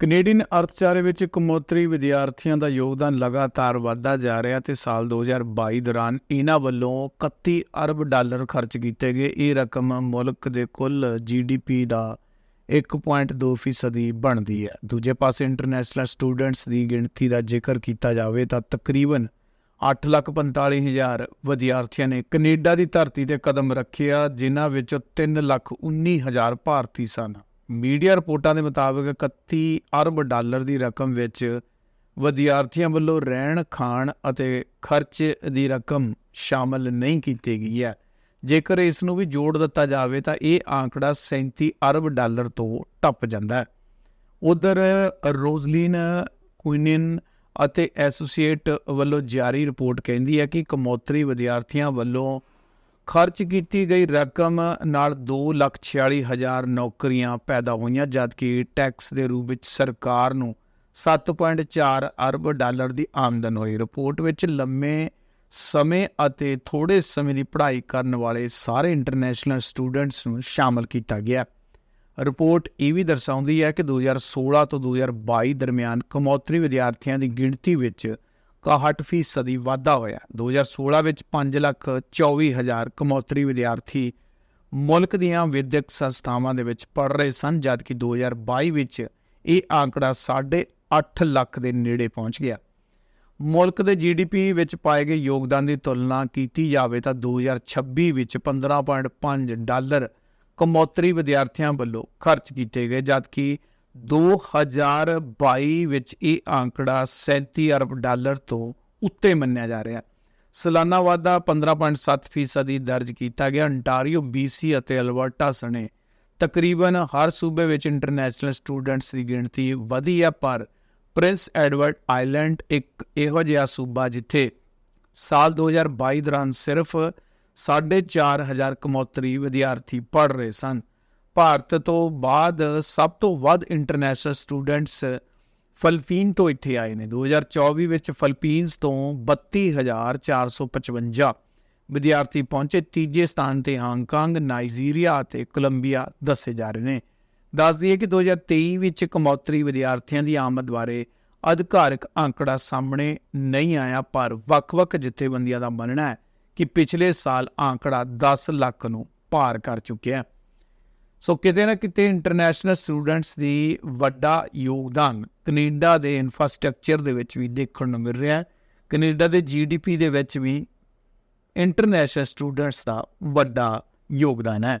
Canadian ਅਰਥਚਾਰੇ ਵਿੱਚ ਕਮੋਤਰੀ ਵਿਦਿਆਰਥੀਆਂ ਦਾ ਯੋਗਦਾਨ ਲਗਾਤਾਰ ਵਧਦਾ ਜਾ ਰਿਹਾ ਤੇ ਸਾਲ 2022 ਦੌਰਾਨ ਇਹਨਾਂ ਵੱਲੋਂ 31 ਅਰਬ ਡਾਲਰ ਖਰਚ ਕੀਤੇ ਗਏ। ਇਹ ਰਕਮ ਮੁਲਕ ਦੇ ਕੁੱਲ ਜੀਡੀਪੀ ਦਾ 1.2 ਫੀਸਦੀ ਬਣਦੀ ਹੈ। ਦੂਜੇ ਪਾਸੇ ਇੰਟਰਨੈਸ਼ਨਲ ਸਟੂਡੈਂਟਸ ਦੀ ਗਿਣਤੀ ਦਾ ਜ਼ਿਕਰ ਕੀਤਾ ਜਾਵੇ ਤਾਂ ਤਕਰੀਬਨ 8,45,000 ਵਿਦਿਆਰਥੀਆਂ ਨੇ ਕੈਨੇਡਾ ਦੀ ਧਰਤੀ ਤੇ ਕਦਮ ਰੱਖਿਆ ਜਿਨ੍ਹਾਂ ਵਿੱਚੋਂ 3,19,000 ਭਾਰਤੀ ਸਨ। ਮੀਡੀਆ ਰਿਪੋਰਟਾਂ ਦੇ ਮੁਤਾਬਕ 31 ਅਰਬ ਡਾਲਰ ਦੀ ਰਕਮ ਵਿੱਚ ਵਿਦਿਆਰਥੀਆਂ ਵੱਲੋਂ ਰਹਿਣ, ਖਾਣ ਅਤੇ ਖਰਚ ਦੀ ਰਕਮ ਸ਼ਾਮਲ ਨਹੀਂ ਕੀਤੀ ਗਈ ਹੈ। ਜੇਕਰ ਇਸ ਨੂੰ ਵੀ ਜੋੜ ਦਿੱਤਾ ਜਾਵੇ ਤਾਂ ਇਹ ਆંકੜਾ 37 ਅਰਬ ਡਾਲਰ ਤੋਂ ਟੱਪ ਜਾਂਦਾ ਹੈ। ਉਧਰ ਰੋਜ਼ਲਿਨ ਕੁਇਨਨ ਅਤੇ ਐਸੋਸੀਏਟ ਵੱਲੋਂ ਜਾਰੀ ਰਿਪੋਰਟ ਕਹਿੰਦੀ ਹੈ ਕਿ ਕਮੋਤਰੀ ਵਿਦਿਆਰਥੀਆਂ ਵੱਲੋਂ ਖਰਚ ਕੀਤੀ ਗਈ ਰਕਮ ਨਾਲ 246000 ਨੌਕਰੀਆਂ ਪੈਦਾ ਹੋਈਆਂ, ਜਦਕਿ ਟੈਕਸ ਦੇ ਰੂਪ ਵਿੱਚ ਸਰਕਾਰ ਨੂੰ 7.4 ਅਰਬ ਡਾਲਰ ਦੀ ਆਮਦਨ ਹੋਈ। ਰਿਪੋਰਟ ਵਿੱਚ ਲੰਮੇ ਸਮੇਂ ਅਤੇ ਥੋੜੇ ਸਮੇਂ ਦੀ ਪੜ੍ਹਾਈ ਕਰਨ ਵਾਲੇ ਸਾਰੇ ਇੰਟਰਨੈਸ਼ਨਲ ਸਟੂਡੈਂਟਸ ਨੂੰ ਸ਼ਾਮਲ ਕੀਤਾ ਗਿਆ। ਰਿਪੋਰਟ ਇਹ ਵੀ ਦਰਸਾਉਂਦੀ ਹੈ ਕਿ 2016 ਤੋਂ 2022 ਦਰਮਿਆਨ ਕਮੌਤਰੀ ਵਿਦਿਆਰਥੀਆਂ ਦੀ ਗਿਣਤੀ ਵਿੱਚ 61 ਫੀਸਦੀ ਵਾਧਾ ਹੋਇਆ। 2016 ਵਿੱਚ 5 ਲੱਖ 24 ਹਜ਼ਾਰ ਕਮੌਤਰੀ ਵਿਦਿਆਰਥੀ ਮੁਲਕ ਦੀਆਂ ਵਿਦਿਅਕ ਸੰਸਥਾਵਾਂ ਦੇ ਵਿੱਚ ਪੜ੍ਹ ਰਹੇ ਸਨ, ਜਦਕਿ 2022 ਵਿੱਚ ਇਹ ਆંકੜਾ 8.5 ਲੱਖ ਦੇ ਨੇੜੇ ਪਹੁੰਚ ਗਿਆ। ਮੁਲਕ ਦੇ ਜੀਡੀਪੀ ਵਿੱਚ ਪਾਏ ਗਏ ਯੋਗਦਾਨ ਦੀ ਤੁਲਨਾ ਕੀਤੀ ਜਾਵੇ ਤਾਂ 2026 ਵਿੱਚ 15.5 ਡਾਲਰ ਕਮੌਤਰੀ ਵਿਦਿਆਰਥੀਆਂ ਵੱਲੋਂ ਖਰਚ ਕੀਤੇ ਗਏ, ਜਦਕਿ 2022 ਵਿੱਚ ਇਹ ਆંકੜਾ 37 ਅਰਬ ਡਾਲਰ ਤੋਂ ਉੱਤੇ ਮੰਨਿਆ ਜਾ ਰਿਹਾ ਸਾਲਾਨਾ ਵਾਧਾ 15.7% ਫੀਸਦੀ ਦਰਜ ਕੀਤਾ ਗਿਆ। ਅੰਟਾਰੀਓ ਬੀਸੀ ਅਤੇ ਅਲਬਰਟਾ ਸਣੇ ਤਕਰੀਬਨ ਹਰ ਸੂਬੇ ਵਿੱਚ ਇੰਟਰਨੈਸ਼ਨਲ ਸਟੂਡੈਂਟਸ ਦੀ ਗਿਣਤੀ ਵਧੀ ਹੈ, ਪਰ ਪ੍ਰਿੰਸ ਐਡਵਰਡ ਆਈਲੈਂਡ ਇੱਕ ਇਹੋ ਜਿਹਾ ਸੂਬਾ ਜਿੱਥੇ ਸਾਲ 2022 ਦੌਰਾਨ ਸਿਰਫ 4500 ਕਮੌਤਰੀ ਵਿਦਿਆਰਥੀ ਪੜ੍ਹ ਰਹੇ ਸਨ। ਭਾਰਤ ਤੋਂ ਬਾਅਦ ਸਭ ਤੋਂ ਵੱਧ ਇੰਟਰਨੈਸ਼ਨਲ ਸਟੂਡੈਂਟਸ ਫਿਲੀਪੀਨ ਤੋਂ ਇੱਥੇ ਆਏ ਨੇ। 2024 ਵਿੱਚ ਫਿਲੀਪੀਨਸ ਤੋਂ 32455 ਵਿਦਿਆਰਥੀ ਪਹੁੰਚੇ। ਤੀਜੇ ਸਥਾਨ ਤੇ ਹਾਂਗਕਾਂਗ, ਨਾਈਜੀਰੀਆ ਅਤੇ ਕੋਲੰਬੀਆ ਦੱਸੇ ਜਾ ਰਹੇ ਨੇ। ਦੱਸ ਦਈਏ ਕਿ 2023 ਵਿੱਚ ਕਮੌਤਰੀ ਵਿਦਿਆਰਥੀਆਂ ਦੀ ਆਮਦ ਬਾਰੇ ਅਧਿਕਾਰਕ ਅੰਕੜਾ ਸਾਹਮਣੇ ਨਹੀਂ ਆਇਆ, ਪਰ ਵੱਖ-ਵੱਖ ਜਥੇਬੰਦੀਆਂ ਦਾ ਮੰਨਣਾ ਹੈ ਕਿ ਪਿਛਲੇ ਸਾਲ ਅੰਕੜਾ 10 ਲੱਖ ਨੂੰ ਪਾਰ ਕਰ ਚੁੱਕਿਆ ਹੈ। ਸੋ ਕਿਤੇ ਨਾ ਕਿਤੇ ਇੰਟਰਨੈਸ਼ਨਲ ਸਟੂਡੈਂਟਸ ਦੀ ਵੱਡਾ ਯੋਗਦਾਨ ਕੈਨੇਡਾ ਦੇ ਇਨਫਰਾਸਟ੍ਰਕਚਰ ਦੇ ਵਿੱਚ ਵੀ ਦੇਖਣ ਨੂੰ ਮਿਲ ਰਿਹਾ ਹੈ। ਕੈਨੇਡਾ ਦੇ ਜੀਡੀਪੀ ਦੇ ਵਿੱਚ ਵੀ ਇੰਟਰਨੈਸ਼ਨਲ ਸਟੂਡੈਂਟਸ ਦਾ ਵੱਡਾ ਯੋਗਦਾਨ ਹੈ।